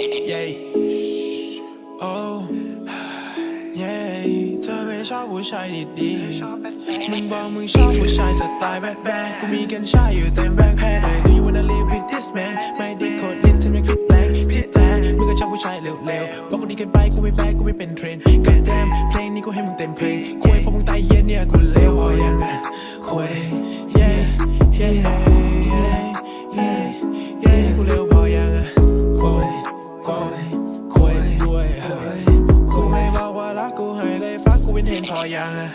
yeah oh yeah เธอไม่ชอบผู้ชายดีๆมึงบอกมึงชอบผู้ชายสไตล์แบดแบดกูมีกัญชาอยู่เต็มแบ็คแพคเลย Do you wanna live with this man ไม่ได้โคตรลิ้นทำให้คลิกแรงที่แท้มึงก็ชอบผู้ชายเร็วๆบอกกูดีกันไปกูไม่แบดกูไม่เป็นเทรนด์ God damn เพลงนี้กูให้มึงเต็มเพลงคุยพอมึงตายเย็นเนี่ยกูเลวพอยังอะคุย ยังอะ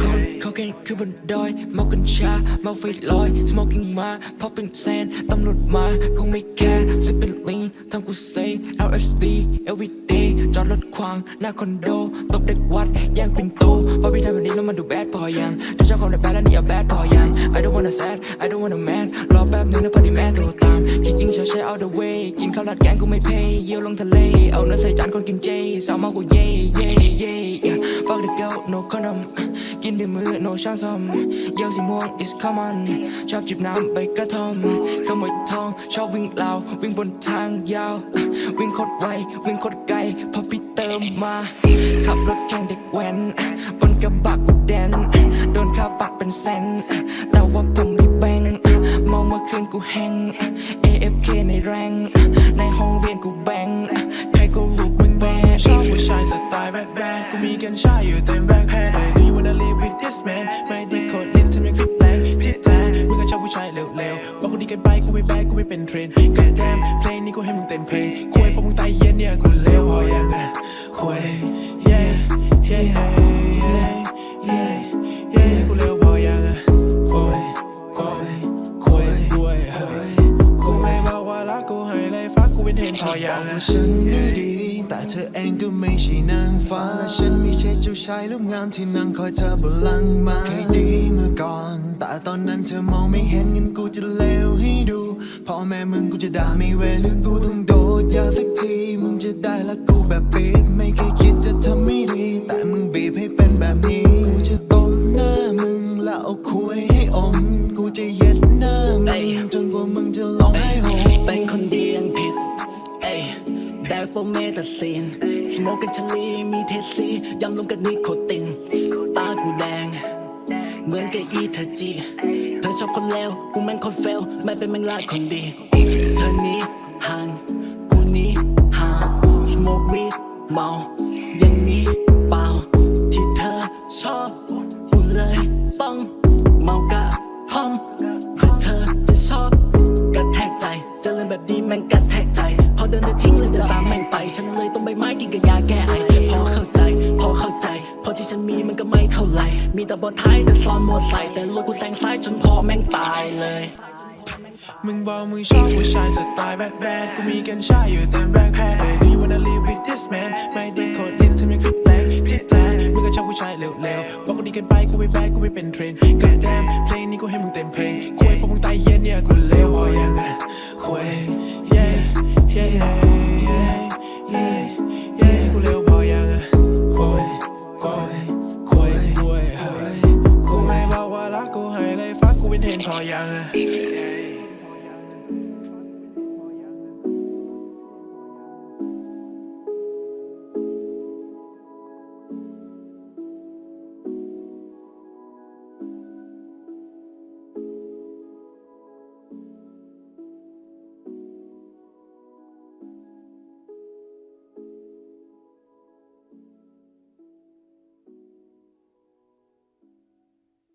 คนเขาแค่คือบนดอย เมากัญชา เมาไฟลอย smoking มาพอเป็นแซนตำรวจมาคงไม่แคร์ซื้อเป็นลีนทำกูเซ LSD everyday จอดรถขวาง หน้าคอนโด ตบเด็กวัดแย่งปิ่นโตพอพี่ทำแบบนี้แล้วมันดูแบดพอยังจะชอบความแบดแล้วนี่อย่าแบดพอยัง I don't wanna sad I don't wanna man รอแป๊บนึงนะพอดีแม่โทรตามคิดยิงชาใช้ all the way กินข้าวราดแกงกูไม่เพย์เยี่ยวลงทะเล เอาเนื้อใส่จานคนกินเจสาวมากูเย่เย่ the girl no condom กินด้วยมือ no ช้อนซ้อมเยี่ยวสีม่วง is common ชอบจิบน้ำใบกระท่อมขโมยทองชอบวิ่งราว วิ่งบนทางยาว วิ่งโคตรไว วิ่งโคตรไกล พอพี่เติมมา ขับรถแข่งเด็กแว้น บนกระบะกูแดน โดนค่าปรับเป็นแสนแต่ว่าผมไม่แบ่งมองเมื่อคืนกูแห้ง AFK ในแรง ในห้องเรียนกูแบง ชอบผู้ชายสไตล์แบดแบดกูมีกัญชาอยู่เต็มแบ็คแพคเลย Do you wanna live with this man ไม่ได้โคตรลิ้นทำให้คลิกแรงที่แท้มึงก็ชอบผู้ชายเร็วๆบอกกูดีเกันไปกูไม่แบดกูไม่เป็นเทรน กูเป็นเห็นพอยังอะฉันไม่ดี แต่เธอเองก็ไม่ใช่นางฟ้าและฉันไม่ใช่เจ้าชายรูปงามที่นั่งคอยเธอบนหลังมาเคยดีเมื่อก่อน แต่ตอนนั้นเธอมองไม่เห็นงั้นกูจะเลวให้ดูพ่อแม่มึงกูจะด่าไม่เว้นหรือกูต้องโดดยาสักทีมึงจะได้ละกูแบบปีบไม่เคยคิดจะทำไม่ดี แต่มึงบีบให้เป็นแบบนี้กูจะตบหน้ามึงแล้วเอาคุยให้อม แดกโฟเมตาซีนสโมกกันชลีมีเทสซียำลงกับนิโคติน ตากูแดง เหมือนกับอีเธอจี เธอชอบคนเลวกูแม่งคนเฟลไม่เป็นแม่งลาคนดี เธอนี้ห่างกูนี้ห่างสโมกวีดเมา กินกับยาแก้ไอพอเข้าใจ พอเข้าใจ พอที่ฉันมีมันก็ไม่เท่าไหร่ มีแต่บอท้ายแต่ซ้อนมอใส่แต่รถกูแซงซ้ายจนพอแม่งตายเลยมึงบอกมึงชอบผู้ชายสไตล์แบดแบดกูมีกัญชาอยู่เต็มแบ็คแพคเลย Do you wanna live with this man ไม่ได้โคตรลิ้นทำให้คลิกแรงที่แท้มึงก็ชอบผู้ชายเร็วๆบอกกูดีเกันไปกูไม่แบดกูไม่เป็นเทรน loyale.